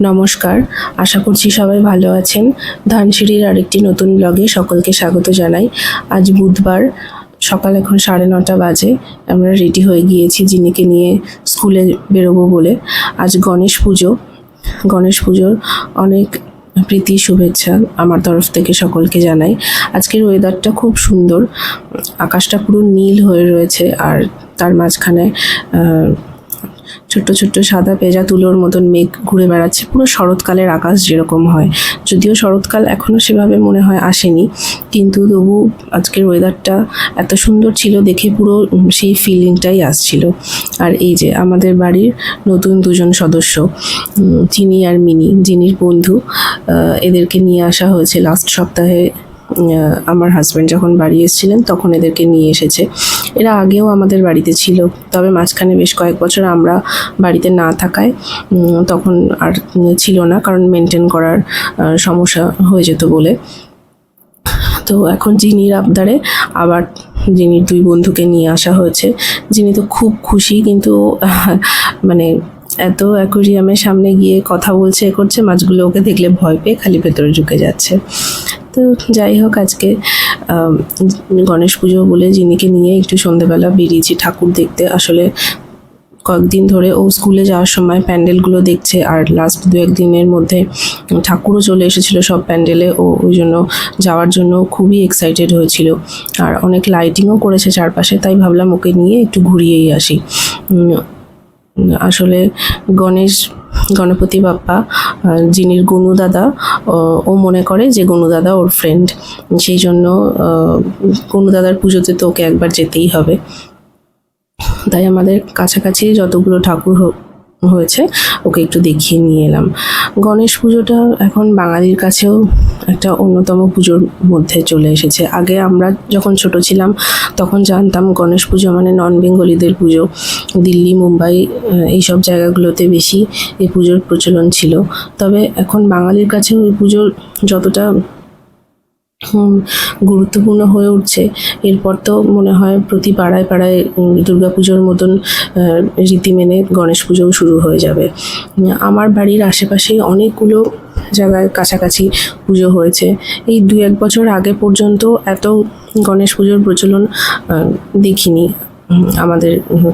নমস্কার। আশা করছি সবাই ভালো আছেন। ধানসিঁড়ির আরেকটি নতুন ব্লগে সকলকে স্বাগত জানাই। আজ বুধবার, সকাল এখন সাড়ে নটা বাজে। আমরা রেডি হয়ে গিয়েছি জিনিকে নিয়ে স্কুলে বেরোবো বলে। আজ গণেশ পুজো। গণেশ পুজোর অনেক প্রীতি, শুভেচ্ছা আমার তরফ থেকে সকলকে জানাই। আজকের ওয়েদারটা খুব সুন্দর। আকাশটা পুরো নীল হয়ে রয়েছে আর তার মাঝখানে ছোট্ট ছোট্ট সাদা পেঁজা তুলোর মতন মেঘ ঘুরে বেড়াচ্ছে। পুরো শরৎকালের আকাশ যেরকম হয়। যদিও শরৎকাল এখনও সেভাবে মনে হয় আসেনি, কিন্তু তবু আজকের ওয়েদারটা এত সুন্দর ছিল দেখে পুরো সেই ফিলিংটাই আসছিল। আর এই যে আমাদের বাড়ির নতুন দুজন সদস্য চিনি আর মিনি জিনির বন্ধু এদেরকে নিয়ে আসা হয়েছে লাস্ট সপ্তাহে আমার হাজব্যান্ড যখন বাড়ি এসেছিলেন, তখন এদেরকে নিয়ে এসেছে। এরা আগেও আমাদের বাড়িতে ছিল, তবে মাঝখানে বেশ কয়েক বছর আমরা বাড়িতে না থাকায় তখন আর ছিল না, কারণ মেনটেন করার সমস্যা হয়ে যেত বলে। তো এখন জিনির আবদারে আবার জিনির দুই বন্ধুকে নিয়ে আসা হয়েছে, যিনি তো খুব খুশি, কিন্তু মানে এত অ্যাকোরিয়ামের সামনে গিয়ে কথা বলছে, এ করছে, মাছগুলো ওকে দেখলে ভয় পেয়ে খালি ভেতরে ঢুকে যাচ্ছে। তো যাই হোক আজকে গণেশ পুজো বলে জিনিকে নিয়ে একটু সন্ধেবেলা বেরিয়েছি ঠাকুর দেখতে। আসলে কয়েকদিন ধরে ও স্কুলে যাওয়ার সময় প্যান্ডেলগুলো দেখছে, আর লাস্ট দু একদিনের মধ্যে ঠাকুরও চলে এসেছিল সব প্যান্ডেলে। ও ওই জন্য যাওয়ার জন্য খুবই এক্সাইটেড হয়েছিল। আর অনেক লাইটিংও করেছে চারপাশে, তাই ভাবলাম ওকে নিয়ে একটু ঘুরিয়েই আসি। আসলে গণেশ, গণপতি বাপ্পা যিনি গনু দাদা ও- মনে করে যে গনু দাদা ওর ফ্রেন্ড সেই জন্য গনু দাদার পুজোতে তো ওকে একবার যেতেই হবে। তাই আমাদের কাছাকাছি যতগুলো ঠাকুর হ- হয়েছে, ওকে একটু দেখিয়ে নিয়ে এলাম। গণেশ পুজোটা এখন বাঙালির কাছেও একটা অন্যতম পুজোর মধ্যে চলে এসেছে। আগে আমরা যখন ছোট ছিলাম, তখন জানতাম গণেশ পুজো মানে নন বেঙ্গলিদের পুজো। দিল্লি, মুম্বাই এইসব জায়গাগুলোতে বেশি এই পুজোর প্রচলন ছিল। তবে এখন বাঙালির কাছেও এই পুজোর যতটা গুরুত্বপূর্ণ হয়ে উঠছে। এরপর তো মনে হয় প্রতি পাড়ায় পাড়ায় দুর্গাপুজোর মতন রীতি মেনে গণেশ পুজোও শুরু হয়ে যাবে। আমার বাড়ির আশেপাশেই অনেকগুলো জায়গায় কাছাকাছি পুজো হয়েছে। এই দু এক বছর আগে পর্যন্ত এত গণেশ পুজোর প্রচলন দেখিনি আমাদের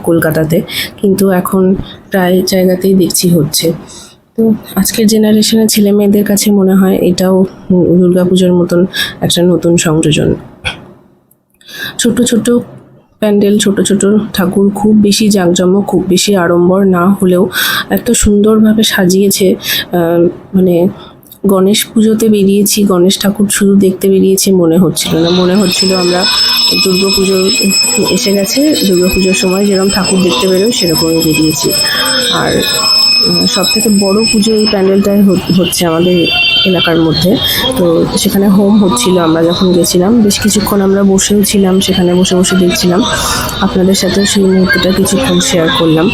কলকাতাতে। কিন্তু এখন প্রায় জায়গাতেই দেখছি হচ্ছে। তো আজকের জেনারেশনের ছেলে মেয়েদের কাছে মনে হয় এটাও দুর্গাপুজোর মতন একটা নতুন সংযোজন। ছোট ছোট প্যান্ডেল ছোট ছোট ঠাকুর খুব বেশি জাঁকজমক, খুব বেশি আড়ম্বর না হলেও এত সুন্দরভাবে সাজিয়েছে মানে গণেশ পুজোতে বেরিয়েছি, গণেশ ঠাকুর শুধু দেখতে বেরিয়েছি মনে হচ্ছিল না। মনে হচ্ছিল আমরা দুর্গা পুজো এসে গেছে দুর্গা পুজোর সময় যেরকম ঠাকুর দেখতে বেরোয় সেরকমই বেরিয়েছি। আর সব থেকে বড় পুজো এই প্যান্ডেলটাই হচ্ছে আমাদের এলাকার মধ্যে। তো সেখানে হোম হচ্ছিল, আমরা যখন গেছিলাম, বেশ কিছুক্ষণ আমরা বসেও ছিলাম, সেখানে বসে বসে দেখছিলাম। আপনাদের সাথেও সেই মুহূর্তটা কিছুক্ষণ শেয়ার করলাম।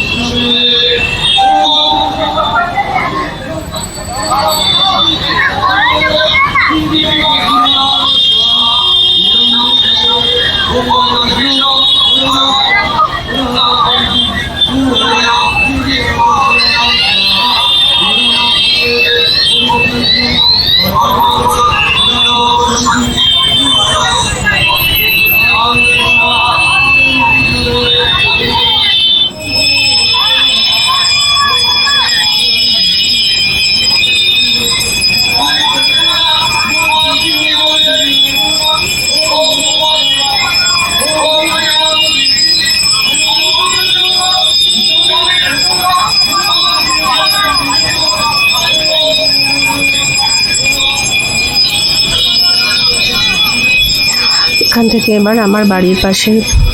এখান থেকে এবার আমার বাড়ির পাশে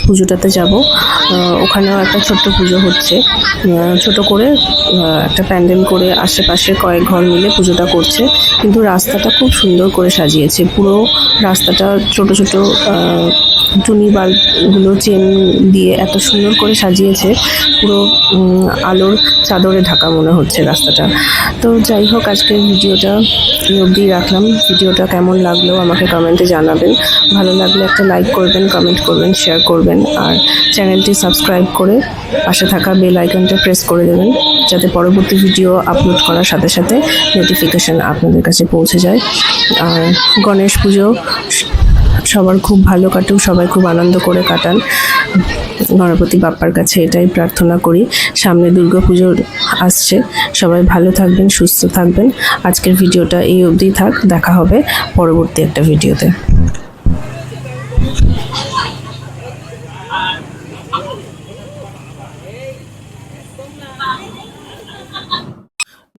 পুজোটাতে যাব। ওখানেও একটা ছোট্ট পুজো হচ্ছে। ছোট করে একটা প্যান্ডেল করে আশেপাশে কয়েক ঘর মিলে পুজোটা করছে। কিন্তু রাস্তাটা খুব সুন্দর করে সাজিয়েছে। পুরো রাস্তাটা ছোট ছোট টুনি বাল্বগুলো চেন দিয়ে এত সুন্দর করে সাজিয়েছে, পুরো আলোর চাদরে ঢাকা মনে হচ্ছে রাস্তাটা। তো যাই হোক, আজকের ভিডিওটা অবধি রাখলাম। ভিডিওটা কেমন লাগল আমাকে কমেন্টে জানাবেন। ভালো লাগলে একটা লাইক করবেন কমেন্ট করবেন শেয়ার করবেন, আর চ্যানেলটি সাবস্ক্রাইব করে পাশে থাকা বেল আইকনটা প্রেস করে দেবেন, যাতে পরবর্তী ভিডিও আপলোড করার সাথে সাথে নোটিফিকেশান আপনাদের কাছে পৌঁছে যায়। আর গণেশ পুজো সবার খুব ভালো কাটুক, সবাই খুব আনন্দ করে কাটান। গণপতি বাপ্পার কাছে এটাই প্রার্থনা করি। সামনে দুর্গা পুজো আসছে, সবাই ভালো থাকবেন, সুস্থ থাকবেন। আজকের ভিডিওটা এই অবধি থাক, দেখা হবে পরবর্তী একটা ভিডিওতে।